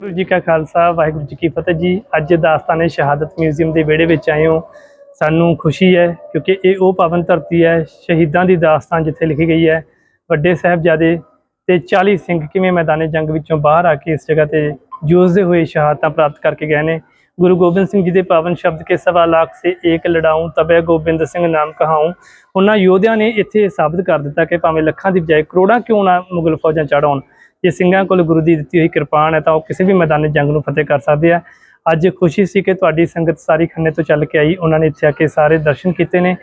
ਵਾਹਿਗੁਰੂ ਜੀ ਕਾ ਖਾਲਸਾ, ਵਾਹਿਗੁਰੂ ਜੀ ਕੀ ਫਤਿਹ ਜੀ। ਅੱਜ ਦਾਸਤਾਨੇ ਸ਼ਹਾਦਤ ਮਿਊਜ਼ੀਅਮ ਦੇ ਵਿਹੜੇ ਵਿੱਚ ਆਏ ਹੋ। ਸਾਨੂੰ ਖੁਸ਼ੀ ਹੈ ਕਿਉਂਕਿ ਇਹ ਉਹ ਪਾਵਨ ਧਰਤੀ ਹੈ, ਸ਼ਹੀਦਾਂ ਦੀ ਦਾਸਤਾਨ ਜਿੱਥੇ ਲਿਖੀ ਗਈ ਹੈ। ਵੱਡੇ ਸਾਹਿਬਜ਼ਾਦੇ ਤੇ 40 ਸਿੰਘ ਕਿਵੇਂ ਮੈਦਾਨੇ ਜੰਗ ਵਿੱਚੋਂ ਬਾਹਰ ਆ ਕੇ ਇਸ ਜਗ੍ਹਾ ਤੇ ਜੂਝਦੇ ਹੋਏ ਸ਼ਹਾਦਤਾਂ ਪ੍ਰਾਪਤ ਕਰਕੇ ਗਏ ਨੇ। ਗੁਰੂ ਗੋਬਿੰਦ ਸਿੰਘ ਜੀ ਦੇ ਪਾਵਨ ਸ਼ਬਦ ਕੇ ਸਵਾ ਲੱਖ ਸੇ ਏਕ ਲੜਾਊਂ ਤਬੇ ਗੋਬਿੰਦ ਸਿੰਘ ਨਾਮ ਕਹਾਉਂ। ਉਹਨਾਂ ਯੋਧਿਆਂ ਨੇ ਇੱਥੇ ਸਾਬਤ ਕਰ ਦਿੱਤਾ ਕਿ ਭਾਵੇਂ ਲੱਖਾਂ ਦੀ ਬਜਾਏ ਕਰੋੜਾਂ ਕਿਉਂ ਨਾ ਮੁਗਲ ਫੌਜਾਂ ਚੜਾਉਣ ਜੇ ਸਿੰਘਾਂ ਕੋਲ ਗੁਰੂ ਦੀ ਦਿੱਤੀ ਹੋਈ ਕਿਰਪਾਨ ਹੈ ਤਾਂ ਉਹ ਕਿਸੇ ਵੀ ਮੈਦਾਨ ਜੰਗ ਨੂੰ ਫਤਿਹ ਕਰ ਸਕਦੇ ਆ। ਅੱਜ ਖੁਸ਼ੀ ਸੀ ਕਿ ਤੁਹਾਡੀ ਸੰਗਤ ਸਾਰੀ ਖੰਨੇ ਤੋਂ ਚੱਲ ਕੇ ਆਈ। ਉਹਨਾਂ ਨੇ ਇੱਥੇ ਆ ਕੇ ਸਾਰੇ ਦਰਸ਼ਨ ਕੀਤੇ ਨੇ।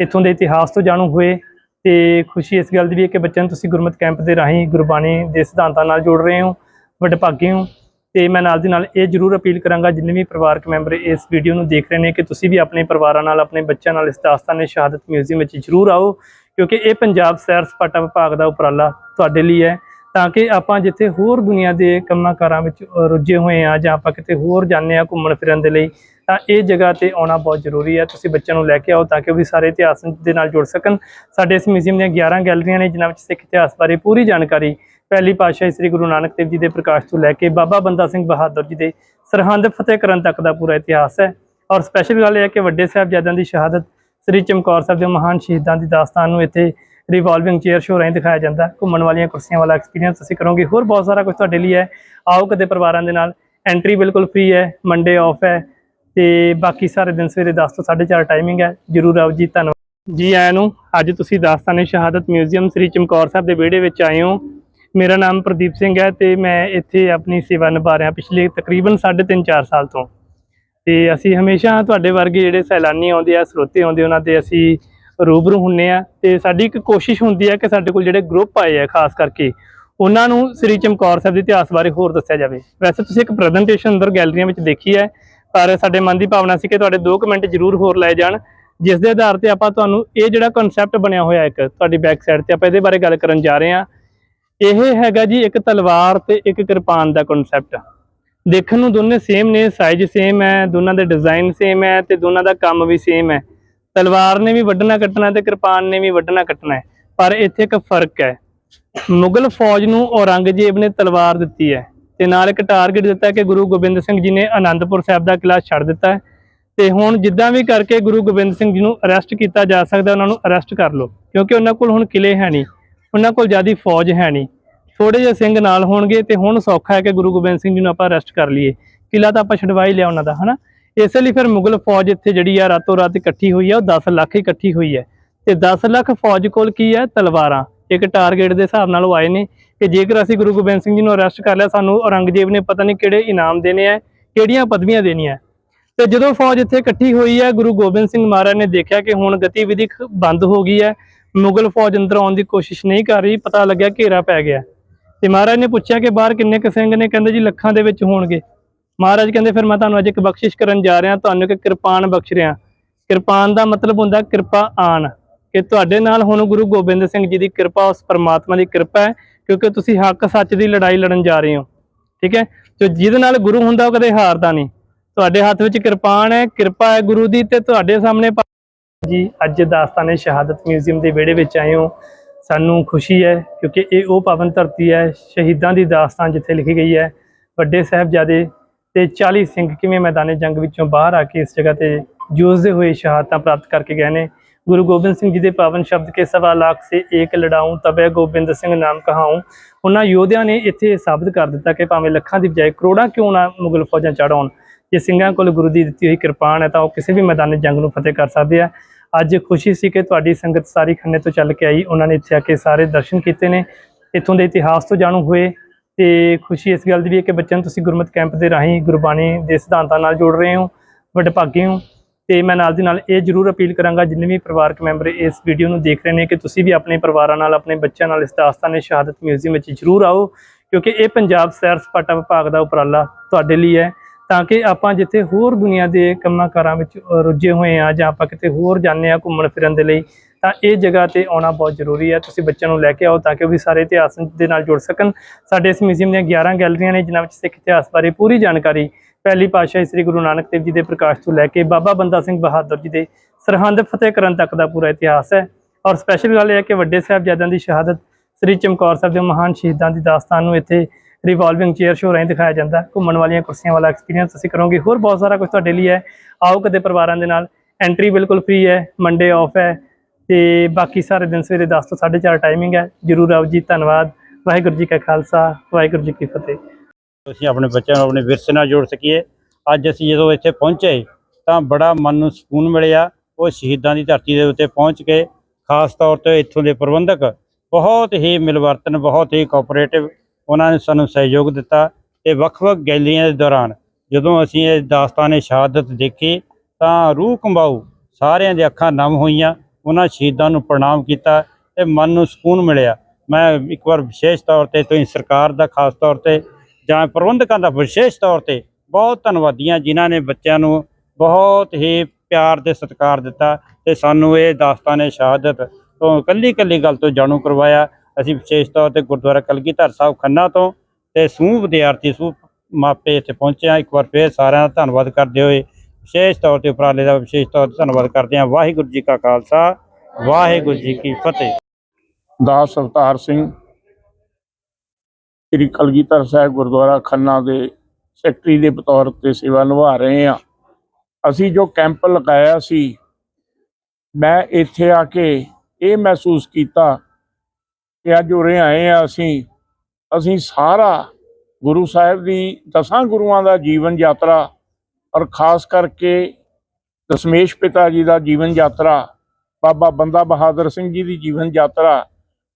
ਇੱਥੋਂ ਦੇ ਇਤਿਹਾਸ ਤੋਂ ਜਾਣੂ ਹੋਏ ਤੇ ਖੁਸ਼ੀ ਇਸ ਗੱਲ ਦੀ ਵੀ ਹੈ ਕਿ ਬੱਚਿਆਂ ਨੂੰ ਤੁਸੀਂ ਗੁਰਮਤਿ ਕੈਂਪ ਦੇ ਰਾਹੀਂ ਗੁਰਬਾਣੀ ਦੇ ਸਿਧਾਂਤਾਂ ਨਾਲ ਜੋੜ ਰਹੇ ਹੋ, ਵੱਡੇ ਹੋ। ਤੇ ਮੈਂ ਨਾਲ ਦੀ ਨਾਲ ਇਹ ਜ਼ਰੂਰ ਅਪੀਲ ਕਰਾਂਗਾ, ਜਿੰਨੇ ਵੀ ਪਰਿਵਾਰਕ ਮੈਂਬਰ ਇਸ ਵੀਡੀਓ ਨੂੰ ਦੇਖ ਰਹੇ ਨੇ ਕਿ ਤੁਸੀਂ ਵੀ ਆਪਣੇ ਪਰਿਵਾਰਾਂ ਨਾਲ, ਆਪਣੇ ਬੱਚਿਆਂ ਨਾਲ ਇਸ ਦਾਸਤਾਨੇ ਸ਼ਹਾਦਤ ਮਿਊਜ਼ੀਅਮ ਵਿੱਚ ਜ਼ਰੂਰ ਆਓ, ਕਿਉਂਕਿ ਇਹ ਪੰਜਾਬ ਸੈਰ ਸਪਾਟਾ ਵਿਭਾਗ ਦਾ ਉਪਰਾਲਾ ਤੁਹਾਡੇ ਲਈ ਹੈ। ਤਾਂ ਕਿ ਆਪਾਂ ਜਿੱਥੇ ਹੋਰ ਦੁਨੀਆ ਦੇ ਕੰਮਾਂ ਕਾਰਾਂ ਵਿੱਚ ਰੁੱਝੇ ਹੋਏ ਆ ਜਾਂ ਆਪਾਂ ਕਿਤੇ ਹੋਰ ਜਾਂਦੇ ਆ ਘੁੰਮਣ ਫਿਰਨ ਦੇ ਲਈ, ਤਾਂ ਇਹ ਜਗ੍ਹਾ ਤੇ ਆਉਣਾ ਬਹੁਤ ਜ਼ਰੂਰੀ ਹੈ। ਤੁਸੀਂ ਬੱਚਿਆਂ ਨੂੰ ਲੈ ਕੇ ਆਓ ਤਾਂ ਕਿ ਉਹ ਵੀ ਸਾਰੇ ਇਤਿਹਾਸ ਦੇ ਨਾਲ ਜੁੜ ਸਕਣ। ਸਾਡੇ ਇਸ ਮਿਊਜ਼ੀਅਮ ਦੀਆਂ 11 ਗੈਲਰੀਆਂ ਨੇ, ਜਿਨ੍ਹਾਂ ਵਿੱਚ ਸਿੱਖ ਇਤਿਹਾਸ ਬਾਰੇ ਪੂਰੀ ਜਾਣਕਾਰੀ ਪਹਿਲੀ ਪਾਤਸ਼ਾਹੀ ਸ੍ਰੀ ਗੁਰੂ ਨਾਨਕ ਦੇਵ ਜੀ ਦੇ ਪ੍ਰਕਾਸ਼ ਤੋਂ ਲੈ ਕੇ ਬਾਬਾ ਬੰਦਾ ਸਿੰਘ ਬਹਾਦਰ ਜੀ ਦੇ ਸਰਹੰਦ ਫਤਿਹ ਕਰਨ ਤੱਕ ਦਾ ਪੂਰਾ ਇਤਿਹਾਸ ਹੈ। ਔਰ ਸਪੈਸ਼ਲ ਗੱਲ ਇਹ ਹੈ ਕਿ ਵੱਡੇ ਸਾਹਿਬਜ਼ਾਦਿਆਂ ਦੀ ਸ਼ਹਾਦਤ ਸ੍ਰੀ ਚਮਕੌਰ ਸਾਹਿਬ ਦੇ ਮਹਾਨ ਸ਼ਹੀਦਾਂ ਦੀ ਦਾਸਤਾਨ ਨੂੰ ਇੱਥੇ ਰਿਵਾਲਵਿੰਗ ਚੇਅਰ ਸ਼ੋਅ ਰਾਹੀਂ ਦਿਖਾਇਆ ਜਾਂਦਾ। ਘੁੰਮਣ ਵਾਲੀਆਂ ਕੁਰਸੀਆਂ ਵਾਲਾ ਐਕਸਪੀਰੀਅੰਸ ਤੁਸੀਂ ਕਰੋਗੇ। ਹੋਰ ਬਹੁਤ ਸਾਰਾ ਕੁਝ ਤੁਹਾਡੇ ਲਈ ਹੈ। ਆਓ ਕਦੇ ਪਰਿਵਾਰਾਂ ਦੇ ਨਾਲ। ਐਂਟਰੀ ਬਿਲਕੁਲ ਫ੍ਰੀ ਹੈ। ਮੰਡੇ ਆਫ ਹੈ। ਤੇ ਬਾਕੀ ਸਾਰੇ ਦਿਨ ਸਵੇਰੇ 10 ਤੋਂ 4:30 ਟਾਈਮਿੰਗ ਹੈ। ਜਰੂਰ ਆਓ ਜੀ, ਧੰਨਵਾਦ। ਜੀ, ਆਇਆਂ ਨੂੰ ਅੱਜ ਤੁਸੀਂ ਦਾਸਤਾਨੇ ਸ਼ਹਾਦਤ ਮਿਊਜ਼ੀਅਮ ਸ੍ਰੀ ਚਮਕੌਰ ਸਾਹਿਬ ਦੇ ਵਿਹੜੇ ਵਿੱਚ ਆਏ ਹੋ। ਮੇਰਾ ਨਾਮ ਪ੍ਰਦੀਪ ਸਿੰਘ ਹੈ ਤੇ ਮੈਂ ਇੱਥੇ ਆਪਣੀ ਸੇਵਾ ਨਿਭਾ ਰਿਹਾ ਪਿਛਲੇ ਤਕਰੀਬਨ 3.5 4 ਸਾਲ ਤੋਂ। ਤੇ ਅਸੀਂ ਹਮੇਸ਼ਾ ਤੁਹਾਡੇ ਵਰਗੇ ਜਿਹੜੇ ਸੈਲਾਨੀ ਆਉਂਦੇ ਆ, ਸਰੋਤੇ ਆਉਂਦੇ, ਉਹਨਾਂ ਦੇ ਅਸੀਂ ਰੂਬਰੂ ਹੁੰਨੇ ਆ ਤੇ ਸਾਡੀ ਇੱਕ ਕੋਸ਼ਿਸ਼ ਹੁੰਦੀ ਹੈ ਕਿ ਸਾਡੇ ਕੋਲ ਜਿਹੜੇ ਗਰੁੱਪ ਆਏ ਆ ਖਾਸ ਕਰਕੇ, ਉਹਨਾਂ ਨੂੰ ਸ੍ਰੀ ਚਮਕੌਰ ਸਾਹਿਬ ਦੇ ਇਤਿਹਾਸ ਬਾਰੇ ਹੋਰ ਦੱਸਿਆ ਜਾਵੇ। ਵੈਸੇ ਤੁਸੀਂ ਇੱਕ ਪ੍ਰੈਜੈਂਟੇਸ਼ਨ ਅੰਦਰ ਗੈਲਰੀਆਂ ਵਿੱਚ ਦੇਖੀ ਹੈ, ਪਰ ਸਾਡੇ ਮਨ ਦੀ ਭਾਵਨਾ ਸੀ ਕਿ ਤੁਹਾਡੇ ਦੋ ਕਮੈਂਟ ਜ਼ਰੂਰ ਹੋਰ ਲਏ ਜਾਣ, ਜਿਸ ਦੇ ਆਧਾਰ ਤੇ ਆਪਾਂ ਤੁਹਾਨੂੰ ਇਹ ਜਿਹੜਾ ਕਨਸੈਪਟ ਬਣਿਆ ਹੋਇਆ ਇੱਕ, ਤੁਹਾਡੀ ਬੈਕ ਸਾਈਡ ਤੇ ਆਪਾਂ ਇਹਦੇ ਬਾਰੇ ਗੱਲ ਕਰਨ ਜਾ ਰਹੇ ਹਾਂ। ਇਹ ਹੈਗਾ ਜੀ ਇੱਕ ਤਲਵਾਰ ਤੇ ਇੱਕ ਕਿਰਪਾਨ ਦਾ ਕਨਸੈਪਟ ਦੇਖਣ ਨੂੰ ਦੋਨੇ ਸੇਮ ਨੇ ਸਾਈਜ਼ ਸੇਮ ਹੈ, ਦੋਨਾਂ ਦੇ ਡਿਜ਼ਾਈਨ ਸੇਮ ਹੈ ਤੇ ਦੋਨਾਂ ਦਾ ਕੰਮ ਵੀ ਸੇਮ ਹੈ। ਤਲਵਾਰ ਨੇ ਵੀ ਵੱਢਣਾ ਕੱਟਣਾ ਤੇ ਕਿਰਪਾਨ ਨੇ ਵੀ ਵੱਢਣਾ ਕੱਟਣਾ ਹੈ, ਪਰ ਇੱਥੇ ਇੱਕ ਫ਼ਰਕ ਹੈ। ਮੁਗਲ ਫੌਜ ਨੂੰ ਔਰੰਗਜ਼ੇਬ ਨੇ ਤਲਵਾਰ ਦਿੱਤੀ ਹੈ ਤੇ ਨਾਲ ਇੱਕ ਟਾਰਗੇਟ ਦਿੱਤਾ ਕਿ ਗੁਰੂ ਗੋਬਿੰਦ ਸਿੰਘ ਜੀ ਨੇ ਆਨੰਦਪੁਰ ਸਾਹਿਬ ਦਾ ਕਿਲਾ ਛੱਡ ਦਿੱਤਾ ਹੈ ਤੇ ਹੁਣ ਜਿੱਦਾਂ ਵੀ ਕਰਕੇ ਗੁਰੂ ਗੋਬਿੰਦ ਸਿੰਘ ਜੀ ਨੂੰ ਅਰੈਸਟ ਕੀਤਾ ਜਾ ਸਕਦਾ ਉਹਨਾਂ ਨੂੰ ਅਰੈਸਟ ਕਰ ਲਓ, ਕਿਉਂਕਿ ਉਹਨਾਂ ਕੋਲ ਹੁਣ ਕਿਲੇ ਹੈ ਨਹੀਂ, ਉਹਨਾਂ ਕੋਲ ਜਿਆਦੀ ਫੌਜ ਹੈ ਨਹੀਂ। ਥੋੜੇ ਜਿਹੇ ਸਿੰਘ ਨਾਲ ਹੋਣਗੇ ਤੇ ਹੁਣ ਸੌਖਾ ਹੈ ਕਿ ਗੁਰੂ ਗੋਬਿੰਦ ਸਿੰਘ ਜੀ ਨੂੰ ਆਪਾਂ ਅਰੈਸਟ ਕਰ ਲਈਏ। ਕਿਲਾ ਤਾਂ ਆਪਾਂ ਛਡਵਾ ਹੀ ਲਿਆ ਉਹਨਾਂ ਦਾ, ਹਨਾ? ਇਸੇ ਲਈ ਫਿਰ ਮੁਗਲ ਫੌਜ ਇੱਥੇ ਜਿਹੜੀ ਆ ਰਾਤੋਂ ਰਾਤ ਇਕੱਠੀ ਹੋਈ ਆ, ਉਹ 10 ਲੱਖ ਇਕੱਠੀ ਹੋਈ ਹੈ ਤੇ 10 ਲੱਖ ਫੌਜ ਕੋਲ ਕੀ ਹੈ ਤਲਵਾਰਾਂ। ਇੱਕ ਟਾਰਗੇਟ ਦੇ ਹਿਸਾਬ ਨਾਲ ਉਹ ਆਏ ਨੇ ਕਿ ਜੇਕਰ ਅਸੀਂ ਗੁਰੂ ਗੋਬਿੰਦ ਸਿੰਘ ਜੀ ਨੂੰ ਅਰੈਸਟ ਕਰ ਲਿਆ, ਸਾਨੂੰ ਔਰੰਗਜ਼ੇਬ ਨੇ ਪਤਾ ਨਹੀਂ ਕਿਹੜੇ ਇਨਾਮ ਦੇਣੇ ਆ, ਕਿਹੜੀਆਂ ਪਦਵੀਆਂ ਦੇਣੀਆਂ। ਤੇ ਜਦੋਂ ਫੌਜ ਇੱਥੇ ਇਕੱਠੀ ਹੋਈ ਹੈ ਗੁਰੂ ਗੋਬਿੰਦ ਸਿੰਘ ਮਹਾਰਾਜ ਨੇ ਦੇਖਿਆ ਕਿ ਹੁਣ ਗਤੀਵਿਧੀ ਖ- ਬੰਦ ਹੋ ਗਈ ਹੈ ਮੁਗਲ ਫੌਜ ਅੰਦਰ ਆਉਣ ਦੀ ਕੋਸ਼ਿਸ਼ ਨਹੀਂ ਕਰ ਰਹੀ, ਪਤਾ ਲੱਗਿਆ ਘੇਰਾ ਪੈ ਗਿਆ। ਤੇ ਮਹਾਰਾਜ ਨੇ ਪੁੱਛਿਆ ਕਿ ਬਾਹਰ ਕਿੰਨੇ ਕੁ ਸਿੰਘ ਨੇ? ਕਹਿੰਦੇ ਜੀ ਲੱਖਾਂ ਦੇ ਵਿੱਚ ਹੋਣਗੇ। ਮਹਾਰਾਜ ਕਹਿੰਦੇ, ਫਿਰ ਮੈਂ ਤੁਹਾਨੂੰ ਅੱਜ ਇੱਕ ਬਖਸ਼ਿਸ਼ ਕਰਨ ਜਾ ਰਿਹਾ, ਤੁਹਾਨੂੰ ਇੱਕ ਕਿਰਪਾਨ ਬਖਸ਼ ਰਿਹਾ। ਕਿਰਪਾਨ ਦਾ ਮਤਲਬ ਹੁੰਦਾ ਕਿਰਪਾ ਆਣ ਕਿ ਤੁਹਾਡੇ ਨਾਲ ਹੁਣ ਗੁਰੂ ਗੋਬਿੰਦ ਸਿੰਘ ਜੀ ਦੀ ਕਿਰਪਾ, ਉਸ ਪਰਮਾਤਮਾ ਦੀ ਕਿਰਪਾ ਹੈ, ਕਿਉਂਕਿ ਤੁਸੀਂ ਹੱਕ ਸੱਚ ਦੀ ਲੜਾਈ ਲੜਨ ਜਾ ਰਹੇ ਹੋ। ਠੀਕ ਹੈ? ਜੋ ਜਿਹਦੇ ਨਾਲ ਗੁਰੂ ਹੁੰਦਾ, ਉਹ ਕਦੇ ਹਾਰਦਾ ਨਹੀਂ। ਤੁਹਾਡੇ ਹੱਥ ਵਿੱਚ ਕਿਰਪਾਨ ਹੈ, ਕਿਰਪਾ ਹੈ ਗੁਰੂ ਦੀ ਤੇ ਤੁਹਾਡੇ ਸਾਹਮਣੇ ਜੀ, ਅੱਜ ਦਾਸਤਾਨੇ ਸ਼ਹਾਦਤ ਮਿਊਜ਼ੀਅਮ ਦੇ ਵਿਹੜੇ ਵਿੱਚ ਆਏ ਹੋ। ਸਾਨੂੰ ਖੁਸ਼ੀ ਹੈ, ਕਿਉਂਕਿ ਇਹ ਉਹ ਪਾਵਨ ਧਰਤੀ ਹੈ, ਸ਼ਹੀਦਾਂ ਦੀ ਦਾਸਤਾਨ ਜਿੱਥੇ ਲਿਖੀ ਗਈ ਹੈ। ਵੱਡੇ ਸਾਹਿਬਜ਼ਾਦੇ ਤੇ 40 ਸਿੰਘ ਕਿਵੇਂ ਮੈਦਾਨੇ ਜੰਗ ਵਿੱਚੋਂ ਬਾਹਰ ਆ ਕੇ ਇਸ ਜਗ੍ਹਾ ਤੇ ਜੂਝਦੇ ਹੋਏ ਸ਼ਹਾਦਤਾਂ ਪ੍ਰਾਪਤ ਕਰਕੇ ਗਏ ਨੇ? ਗੁਰੂ ਗੋਬਿੰਦ ਸਿੰਘ ਜੀ ਦੇ ਪਾਵਨ ਸ਼ਬਦ ਕੇ ਸਵਾ ਲੱਖ ਸੇ ਏਕ ਲੜਾਉਂ, ਤਬੇ ਗੋਬਿੰਦ ਸਿੰਘ ਨਾਮ ਕਹਾਉਂ। ਉਹਨਾਂ ਯੋਧਿਆਂ ਨੇ ਇੱਥੇ ਸਾਬਤ ਕਰ ਦਿੱਤਾ ਕਿ ਭਾਵੇਂ ਲੱਖਾਂ ਦੀ ਬਜਾਏ ਕਰੋੜਾਂ ਕਿਉਂ ਨਾ ਮੁਗਲ ਫੌਜਾਂ ਚੜਾਉਣ ਜੇ ਸਿੰਘਾਂ ਕੋਲ ਗੁਰੂ ਦੀ ਦਿੱਤੀ ਹੋਈ ਕਿਰਪਾਨ ਹੈ ਤਾਂ ਉਹ ਕਿਸੇ ਵੀ ਮੈਦਾਨੇ ਜੰਗ ਨੂੰ ਫਤਿਹ ਕਰ ਸਕਦੇ ਆ। ਅੱਜ ਖੁਸ਼ੀ ਸੀ ਕਿ ਤੁਹਾਡੀ ਸੰਗਤ ਸਾਰੀ ਖੰਨੇ ਤੋਂ ਚੱਲ ਕੇ ਆਈ। ਉਹਨਾਂ ਨੇ ਇੱਥੇ ਆ ਕੇ ਸਾਰੇ ਦਰਸ਼ਨ ਕੀਤੇ ਨੇ। ਇੱਥੋਂ ਦੇ ਇਤਿਹਾਸ ਤੋਂ ਜਾਣੂ ਹੋਏ। ਤੇ ਖੁਸ਼ੀ ਇਸ ਗੱਲ ਦੀ ਵੀ ਹੈ ਕਿ ਬੱਚਿਆਂ ਨੂੰ ਤੁਸੀਂ ਗੁਰਮਤਿ ਕੈਂਪ ਦੇ ਰਾਹੀਂ ਗੁਰਬਾਣੀ ਦੇ ਸਿਧਾਂਤਾਂ ਨਾਲ ਜੋੜ ਰਹੇ ਹੋ, ਵੱਡੇ ਹੋ। ਤੇ ਮੈਂ ਨਾਲ ਦੀ ਨਾਲ ਇਹ ਜ਼ਰੂਰ ਅਪੀਲ ਕਰਾਂਗਾ, ਜਿੰਨੇ ਵੀ ਪਰਿਵਾਰਕ ਮੈਂਬਰ ਇਸ ਵੀਡੀਓ ਨੂੰ ਦੇਖ ਰਹੇ ਨੇ ਕਿ ਤੁਸੀਂ ਵੀ ਆਪਣੇ ਪਰਿਵਾਰਾਂ ਨਾਲ, ਆਪਣੇ ਬੱਚਿਆਂ ਨਾਲ ਇਸ ਦਾਸਤਾਨੇ ਸ਼ਹਾਦਤ ਮਿਊਜ਼ੀਅਮ ਵਿੱਚ ਜ਼ਰੂਰ ਆਓ, ਕਿਉਂਕਿ ਇਹ ਪੰਜਾਬ ਸੈਰ ਸਪਾਟਾ ਵਿਭਾਗ ਦਾ ਉਪਰਾਲਾ ਤੁਹਾਡੇ ਲਈ ਹੈ, ਤਾਂ ਕਿ ਆਪਾਂ ਜਿੱਥੇ ਹੋਰ ਦੁਨੀਆ ਦੇ ਕੰਮਾਂ ਕਾਰਾਂ ਵਿੱਚ ਰੁੱਝੇ ਹੋਏ ਆ ਜਾਂ ਆਪਾਂ ਕਿਤੇ ਹੋਰ ਜਾਂਦੇ ਆ ਘੁੰਮਣ ਫਿਰਨ ਦੇ ਲਈ ਤਾਂ ਇਹ ਜਗ੍ਹਾ ਤੇ ਆਉਣਾ ਬਹੁਤ ਜ਼ਰੂਰੀ ਹੈ। ਤੁਸੀਂ ਬੱਚਿਆਂ ਨੂੰ ਲੈ ਕੇ ਆਓ ਤਾਂ ਕਿ ਉਹ ਵੀ ਸਾਰੇ ਇਤਿਹਾਸ ਦੇ ਨਾਲ ਜੁੜ ਸਕਣ। ਸਾਡੇ ਇਸ ਮਿਊਜ਼ੀਅਮ ਦੀਆਂ 11 ਗੈਲਰੀਆਂ ਨੇ, ਜਿਨ੍ਹਾਂ ਵਿੱਚ ਸਿੱਖ ਇਤਿਹਾਸ ਬਾਰੇ ਪੂਰੀ ਜਾਣਕਾਰੀ ਪਹਿਲੀ ਪਾਤਸ਼ਾਹੀ ਸ੍ਰੀ ਗੁਰੂ ਨਾਨਕ ਦੇਵ ਜੀ ਦੇ ਪ੍ਰਕਾਸ਼ ਤੋਂ ਲੈ ਕੇ ਬਾਬਾ ਬੰਦਾ ਸਿੰਘ ਬਹਾਦਰ ਜੀ ਦੇ ਸਰਹੰਦ ਫਤਿਹ ਕਰਨ ਤੱਕ ਦਾ ਪੂਰਾ ਇਤਿਹਾਸ ਹੈ। ਔਰ ਸਪੈਸ਼ਲ ਗੱਲ ਇਹ ਹੈ ਕਿ ਵੱਡੇ ਸਾਹਿਬਜ਼ਾਦਿਆਂ ਦੀ ਸ਼ਹਾਦਤ ਸ੍ਰੀ ਚਮਕੌਰ ਸਾਹਿਬ ਦੇ ਮਹਾਨ ਸ਼ਹੀਦਾਂ ਦੀ ਦਾਸਤਾਨ ਨੂੰ ਇੱਥੇ ਰਿਵਾਲਵਿੰਗ ਚੇਅਰ ਸ਼ੋਅ ਰਾਹੀਂ ਦਿਖਾਇਆ ਜਾਂਦਾ ਘੁੰਮਣ ਵਾਲੀਆਂ ਕੁਰਸੀਆਂ ਵਾਲਾ ਐਕਸਪੀਰੀਅੰਸ ਤੁਸੀਂ ਕਰੋਗੇ। ਹੋਰ ਬਹੁਤ ਸਾਰਾ ਕੁਝ ਤੁਹਾਡੇ ਲਈ ਹੈ। ਆਓ ਕਦੇ ਪਰਿਵਾਰਾਂ ਦੇ ਨਾਲ। ਐਂਟਰੀ ਬਿਲਕੁਲ ਫ੍ਰੀ ਹੈ। ਮੰਡੇ ਆਫ ਹੈ। ਤੇ ਬਾਕੀ ਸਾਰੇ ਦਿਨ ਸਵੇਰੇ 10 ਤੋਂ 4:30 ਟਾਈਮਿੰਗ ਹੈ। ਜਰੂਰ ਆਓ ਜੀ, ਧੰਨਵਾਦ। ਵਾਹਿਗੁਰੂ ਜੀ ਕਾ ਖਾਲਸਾ, ਵਾਹਿਗੁਰੂ ਜੀ ਕੀ ਫਤਿਹ। ਅਸੀਂ ਆਪਣੇ ਬੱਚਿਆਂ ਨੂੰ ਆਪਣੇ ਵਿਰਸੇ ਨਾਲ ਜੋੜ ਸਕੀਏ। ਅੱਜ ਅਸੀਂ ਜਦੋਂ ਇੱਥੇ ਪਹੁੰਚੇ, ਤਾਂ ਬੜਾ ਮਨ ਨੂੰ ਸਕੂਨ ਮਿਲਿਆ। ਉਹ ਸ਼ਹੀਦਾਂ ਦੀ ਧਰਤੀ ਦੇ ਉੱਤੇ ਪਹੁੰਚ ਕੇ, ਖਾਸ ਤੌਰ ਤੇ ਇੱਥੋਂ ਦੇ ਪ੍ਰਬੰਧਕ, ਬਹੁਤ ਹੀ ਮਿਲਵਰਤਨ, ਬਹੁਤ ਹੀ ਕੋਆਪਰੇਟਿਵ ਉਹਨਾਂ ਨੇ ਸਾਨੂੰ ਸਹਿਯੋਗ ਦਿੱਤਾ ਤੇ ਵੱਖ-ਵੱਖ ਗੈਲਰੀਆਂ ਦੇ ਦੌਰਾਨ, ਜਦੋਂ ਅਸੀਂ ਇਹ ਦਾਸਤਾਨੇ ਸ਼ਹਾਦਤ ਦੇਖੀ, ਤਾਂ ਰੂਹ ਕੰਬਾਊ ਸਾਰਿਆਂ ਦੀ ਅੱਖਾਂ ਨਮ ਹੋਈਆਂ। ਉਹਨਾਂ ਸ਼ਹੀਦਾਂ ਨੂੰ ਪ੍ਰਣਾਮ ਕੀਤਾ ਤੇ ਮਨ ਨੂੰ ਸਕੂਨ ਮਿਲਿਆ। ਮੈਂ ਇੱਕ ਵਾਰ ਵਿਸ਼ੇਸ਼ ਤੌਰ ਤੇ ਤੁਸੀਂ ਸਰਕਾਰ ਦਾ ਖਾਸ ਤੌਰ ਤੇ ਜਾਂ ਪ੍ਰਬੰਧਕਾਂ ਦਾ ਵਿਸ਼ੇਸ਼ ਤੌਰ ਤੇ ਬਹੁਤ ਧੰਨਵਾਦੀਆਂ ਜਿਨ੍ਹਾਂ ਨੇ ਬੱਚਿਆਂ ਨੂੰ ਬਹੁਤ ਹੀ ਪਿਆਰ ਤੇ ਸਤਿਕਾਰ ਦਿੱਤਾ ਤੇ ਸਾਨੂੰ ਇਹ ਦਾਸਤਾਨੇ ਸ਼ਹਾਦਤ ਤੋਂ ਕੱਲੀ ਕੱਲੀ ਗੱਲ ਤੋਂ ਜਾਣੂ ਕਰਵਾਇਆ। ਅਸੀਂ ਵਿਸ਼ੇਸ਼ ਤੌਰ ਤੇ ਗੁਰਦੁਆਰਾ ਕਲਗੀਧਰ ਸਾਹਿਬ ਖੰਨਾ ਤੋਂ ਤੇ ਸਮੂਹ ਵਿਦਿਆਰਥੀ ਸਮੂਹ ਮਾਪੇ ਇੱਥੇ ਪਹੁੰਚੇ ਆ ਇੱਕ ਵਾਰ ਫੇਰ ਸਾਰਿਆਂ ਦਾ ਧੰਨਵਾਦ ਕਰਦੇ ਹੋਏ ਵਿਸ਼ੇਸ਼ ਤੌਰ ਤੇ ਉਪਰਾਲੇ ਦਾ ਵਿਸ਼ੇਸ਼ ਤੌਰ ਤੇ ਧੰਨਵਾਦ ਕਰਦੇ ਹਾਂ। ਵਾਹਿਗੁਰੂ ਜੀ ਕਾ ਖਾਲਸਾ, ਵਾਹਿਗੁਰੂ ਜੀ ਕੀ ਫਤਿਹ। ਦਾਸ ਅਵਤਾਰ ਸਿੰਘ, ਸ੍ਰੀ ਕਲਗੀਧਰ ਸਾਹਿਬ ਗੁਰਦੁਆਰਾ ਖੰਨਾ ਦੇ ਸੈਕਟਰੀ ਦੇ ਬਤੌਰ ਤੇ ਸੇਵਾ ਨਿਭਾ ਰਹੇ ਹਾਂ। ਅਸੀਂ ਜੋ ਕੈਂਪ ਲਗਾਇਆ ਸੀ, ਮੈਂ ਇੱਥੇ ਆ ਕੇ ਇਹ ਮਹਿਸੂਸ ਕੀਤਾ ਕਿ ਅੱਜ ਉਰੇ ਆਏ ਆ ਅਸੀਂ। ਅਸੀਂ ਸਾਰਾ ਗੁਰੂ ਸਾਹਿਬ ਦੀ ਦਸਾਂ ਗੁਰੂਆਂ ਦਾ ਜੀਵਨ ਯਾਤਰਾ ਔਰ ਖਾਸ ਕਰਕੇ ਦਸ਼ਮੇਸ਼ ਪਿਤਾ ਜੀ ਦਾ ਜੀਵਨ ਯਾਤਰਾ, ਬਾਬਾ ਬੰਦਾ ਬਹਾਦਰ ਸਿੰਘ ਜੀ ਦੀ ਜੀਵਨ ਯਾਤਰਾ,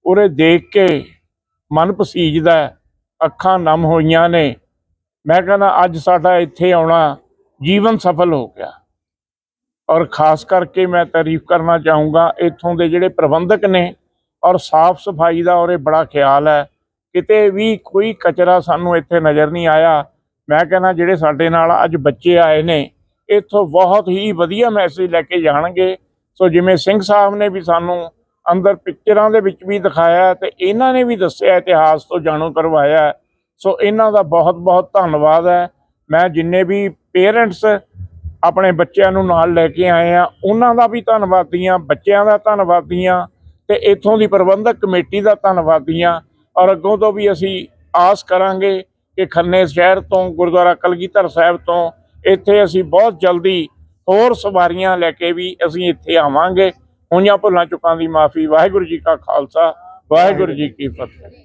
ਉਰੇ ਦੇਖ ਕੇ ਮਨ ਪਸੀਜਦਾ ਅੱਖਾਂ ਨਮ ਹੋਈਆਂ ਨੇ। ਮੈਂ ਕਹਿੰਦਾ, ਅੱਜ ਸਾਡਾ ਇੱਥੇ ਆਉਣਾ ਜੀਵਨ ਸਫਲ ਹੋ ਗਿਆ। ਔਰ ਖਾਸ ਕਰਕੇ ਮੈਂ ਤਾਰੀਫ ਕਰਨਾ ਚਾਹੂੰਗਾ, ਇੱਥੋਂ ਦੇ ਜਿਹੜੇ ਪ੍ਰਬੰਧਕ ਨੇ ਔਰ ਸਾਫ਼ ਸਫ਼ਾਈ ਦਾ ਔਰੇ ਬੜਾ ਖਿਆਲ ਹੈ। ਕਿਤੇ ਵੀ ਕੋਈ ਕਚਰਾ ਸਾਨੂੰ ਇੱਥੇ ਨਜ਼ਰ ਨਹੀਂ ਆਇਆ ਮੈਂ ਕਹਿੰਦਾ ਜਿਹੜੇ ਸਾਡੇ ਨਾਲ ਅੱਜ ਬੱਚੇ ਆਏ ਨੇ, ਇੱਥੋਂ ਬਹੁਤ ਹੀ ਵਧੀਆ ਮੈਸੇਜ ਲੈ ਕੇ ਜਾਣਗੇ। ਸੋ ਜਿਵੇਂ ਸਿੰਘ ਸਾਹਿਬ ਨੇ ਵੀ ਸਾਨੂੰ ਅੰਦਰ ਪਿਕਚਰਾਂ ਦੇ ਵਿੱਚ ਵੀ ਦਿਖਾਇਆ ਤੇ ਇਹਨਾਂ ਨੇ ਵੀ ਦੱਸਿਆ ਇਤਿਹਾਸ ਤੋਂ ਜਾਣੂ ਕਰਵਾਇਆ ਸੋ ਇਹਨਾਂ ਦਾ ਬਹੁਤ ਬਹੁਤ ਧੰਨਵਾਦ ਹੈ। ਮੈਂ ਜਿੰਨੇ ਵੀ ਪੇਰੈਂਟਸ ਆਪਣੇ ਬੱਚਿਆਂ ਨੂੰ ਨਾਲ ਲੈ ਕੇ ਆਏ ਆ, ਉਹਨਾਂ ਦਾ ਵੀ ਧੰਨਵਾਦੀ ਹਾਂ, ਬੱਚਿਆਂ ਦਾ ਧੰਨਵਾਦੀ ਹਾਂ ਤੇ ਇੱਥੋਂ ਦੀ ਪ੍ਰਬੰਧਕ ਕਮੇਟੀ ਦਾ ਧੰਨਵਾਦੀ ਹਾਂ। ਔਰ ਅੱਗੋਂ ਤੋਂ ਵੀ ਅਸੀਂ ਆਸ ਕਰਾਂਗੇ ਕਿ ਖੰਨੇ ਸ਼ਹਿਰ ਤੋਂ, ਗੁਰਦੁਆਰਾ ਕਲਗੀਧਰ ਸਾਹਿਬ ਤੋਂ ਇੱਥੇ ਅਸੀਂ ਬਹੁਤ ਜਲਦੀ ਹੋਰ ਸਵਾਰੀਆਂ ਲੈ ਕੇ ਵੀ ਅਸੀਂ ਇੱਥੇ ਆਵਾਂਗੇ। ਹੋਈਆਂ ਭੁੱਲਾਂ ਚੁੱਕਾਂ ਦੀ ਮਾਫੀ। ਵਾਹਿਗੁਰੂ ਜੀ ਕਾ ਖਾਲਸਾ, ਵਾਹਿਗੁਰੂ ਜੀ ਕੀ ਫਤਿਹ।